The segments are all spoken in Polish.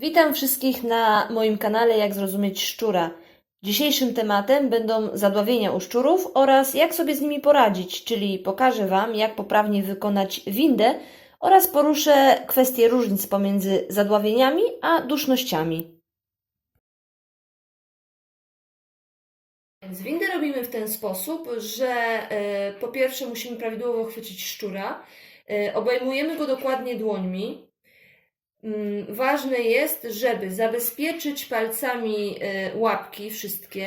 Witam wszystkich na moim kanale Jak zrozumieć szczura. Dzisiejszym tematem będą zadławienia u szczurów oraz jak sobie z nimi poradzić, czyli pokażę Wam, jak poprawnie wykonać windę oraz poruszę kwestię różnic pomiędzy zadławieniami a dusznościami. Więc windę robimy w ten sposób, że e, po pierwsze musimy prawidłowo chwycić szczura, e, obejmujemy go dokładnie dłońmi, Ważne jest, żeby zabezpieczyć palcami e, łapki wszystkie,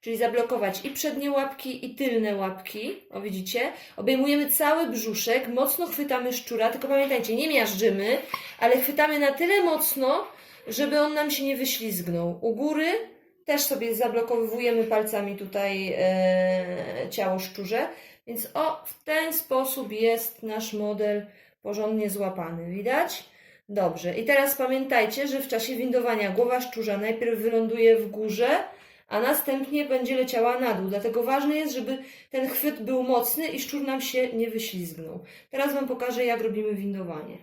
czyli zablokować i przednie łapki, i tylne łapki. O, widzicie? Obejmujemy cały brzuszek, mocno chwytamy szczura, tylko pamiętajcie, nie miażdżymy, ale chwytamy na tyle mocno, żeby on nam się nie wyślizgnął. U góry też sobie zablokowujemy palcami tutaj e, ciało szczurze, więc o, w ten sposób jest nasz model porządnie złapany. Widać? Dobrze, i teraz pamiętajcie, że w czasie windowania głowa szczurza najpierw wyląduje w górze, a następnie będzie leciała na dół. Dlatego ważne jest, żeby ten chwyt był mocny i szczur nam się nie wyślizgnął. Teraz Wam pokażę, jak robimy windowanie.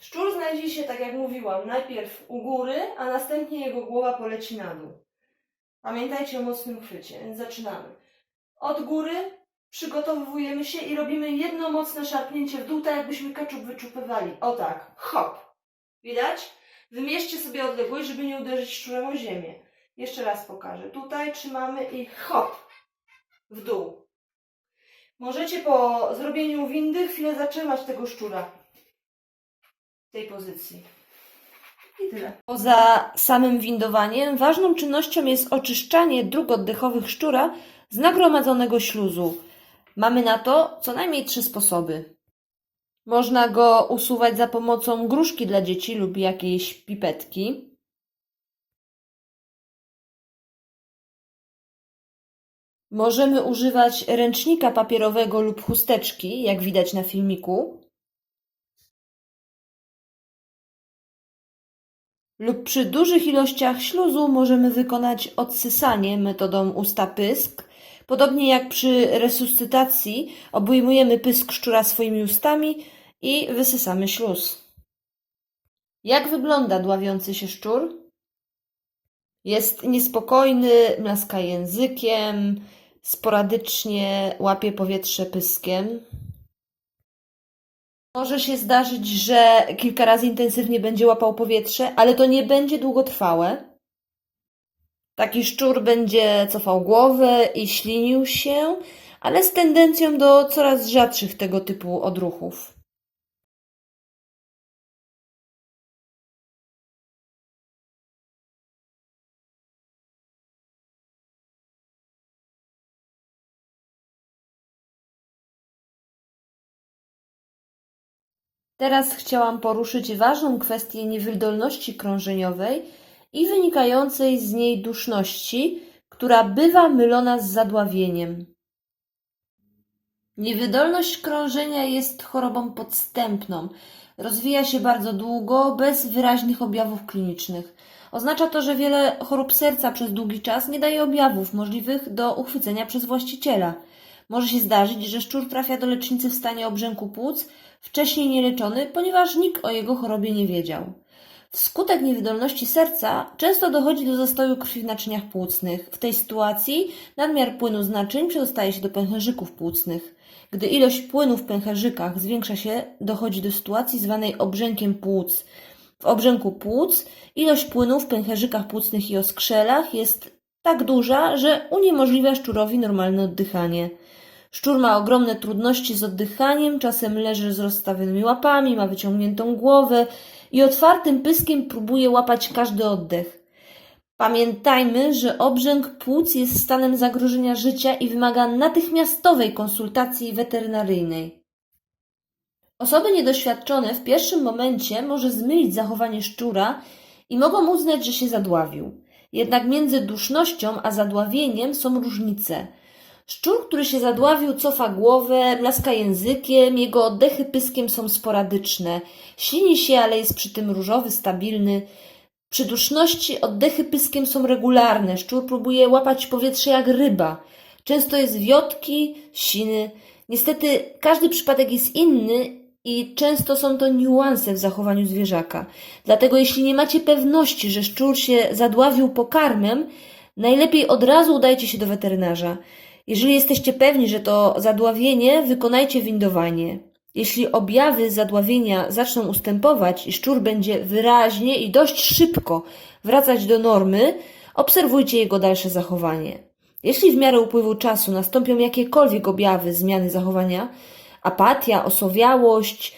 Szczur znajdzie się, tak jak mówiłam, najpierw u góry, a następnie jego głowa poleci na dół. Pamiętajcie o mocnym chwycie, więc zaczynamy. Od góry przygotowujemy się i robimy jedno mocne szarpnięcie w dół, tak jakbyśmy keczup wyczupywali. O tak, hop. Widać? Wymierzcie sobie odległość, żeby nie uderzyć szczurem o ziemię. Jeszcze raz pokażę. Tutaj trzymamy i hop. W dół. Możecie po zrobieniu windy chwilę zatrzymać tego szczura. W tej pozycji. I tyle. Poza samym windowaniem ważną czynnością jest oczyszczanie dróg oddechowych szczura z nagromadzonego śluzu. Mamy na to co najmniej trzy sposoby. Można go usuwać za pomocą gruszki dla dzieci lub jakiejś pipetki. Możemy używać ręcznika papierowego lub chusteczki, jak widać na filmiku. Lub przy dużych ilościach śluzu możemy wykonać odsysanie metodą usta-pysk. Podobnie jak przy resuscytacji obejmujemy pysk szczura swoimi ustami i wysysamy śluz. Jak wygląda dławiący się szczur? Jest niespokojny, mlaska językiem, sporadycznie łapie powietrze pyskiem. Może się zdarzyć, że kilka razy intensywnie będzie łapał powietrze, ale to nie będzie długotrwałe. Taki szczur będzie cofał głowę i ślinił się, ale z tendencją do coraz rzadszych tego typu odruchów. Teraz chciałam poruszyć ważną kwestię niewydolności krążeniowej i wynikającej z niej duszności, która bywa mylona z zadławieniem. Niewydolność krążenia jest chorobą podstępną. Rozwija się bardzo długo, bez wyraźnych objawów klinicznych. Oznacza to, że wiele chorób serca przez długi czas nie daje objawów możliwych do uchwycenia przez właściciela. Może się zdarzyć, że szczur trafia do lecznicy w stanie obrzęku płuc, wcześniej nieleczony, ponieważ nikt o jego chorobie nie wiedział. Wskutek niewydolności serca często dochodzi do zastoju krwi w naczyniach płucnych. W tej sytuacji nadmiar płynu z naczyń przedostaje się do pęcherzyków płucnych. Gdy ilość płynu w pęcherzykach zwiększa się, dochodzi do sytuacji zwanej obrzękiem płuc. W obrzęku płuc ilość płynu w pęcherzykach płucnych i oskrzelach jest tak duża, że uniemożliwia szczurowi normalne oddychanie. Szczur ma ogromne trudności z oddychaniem, czasem leży z rozstawionymi łapami, ma wyciągniętą głowę i otwartym pyskiem próbuje łapać każdy oddech. Pamiętajmy, że obrzęk płuc jest stanem zagrożenia życia i wymaga natychmiastowej konsultacji weterynaryjnej. Osoby niedoświadczone w pierwszym momencie może zmylić zachowanie szczura i mogą uznać, że się zadławił. Jednak między dusznością a zadławieniem są różnice. Szczur, który się zadławił, cofa głowę, mlaska językiem, jego oddechy pyskiem są sporadyczne. Ślini się, ale jest przy tym różowy, stabilny. Przy duszności oddechy pyskiem są regularne. Szczur próbuje łapać powietrze jak ryba. Często jest wiotki, siny. Niestety każdy przypadek jest inny i często są to niuanse w zachowaniu zwierzaka. Dlatego jeśli nie macie pewności, że szczur się zadławił pokarmem, najlepiej od razu udajcie się do weterynarza. Jeżeli jesteście pewni, że to zadławienie, wykonajcie windowanie. Jeśli objawy zadławienia zaczną ustępować i szczur będzie wyraźnie i dość szybko wracać do normy, obserwujcie jego dalsze zachowanie. Jeśli w miarę upływu czasu nastąpią jakiekolwiek objawy zmiany zachowania, apatia, osowiałość,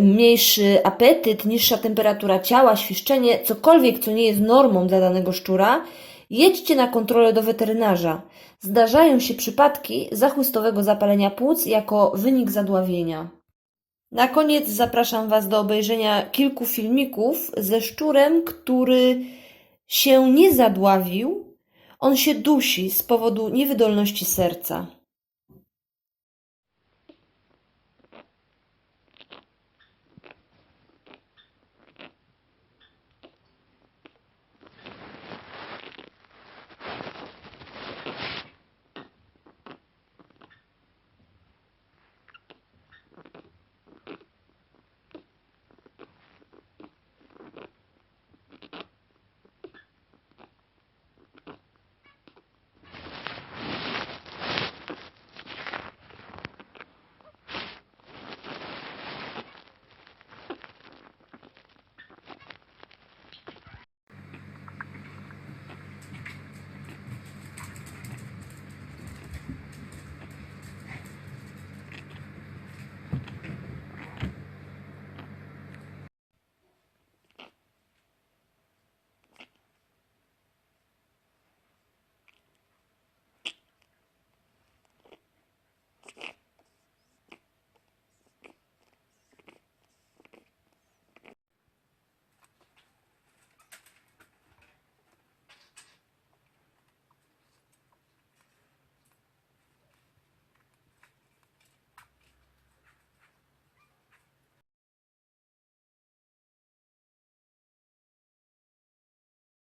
mniejszy apetyt, niższa temperatura ciała, świszczenie, cokolwiek, co nie jest normą dla danego szczura, jedźcie na kontrolę do weterynarza. Zdarzają się przypadki zachłystowego zapalenia płuc jako wynik zadławienia. Na koniec zapraszam Was do obejrzenia kilku filmików ze szczurem, który się nie zadławił, on się dusi z powodu niewydolności serca.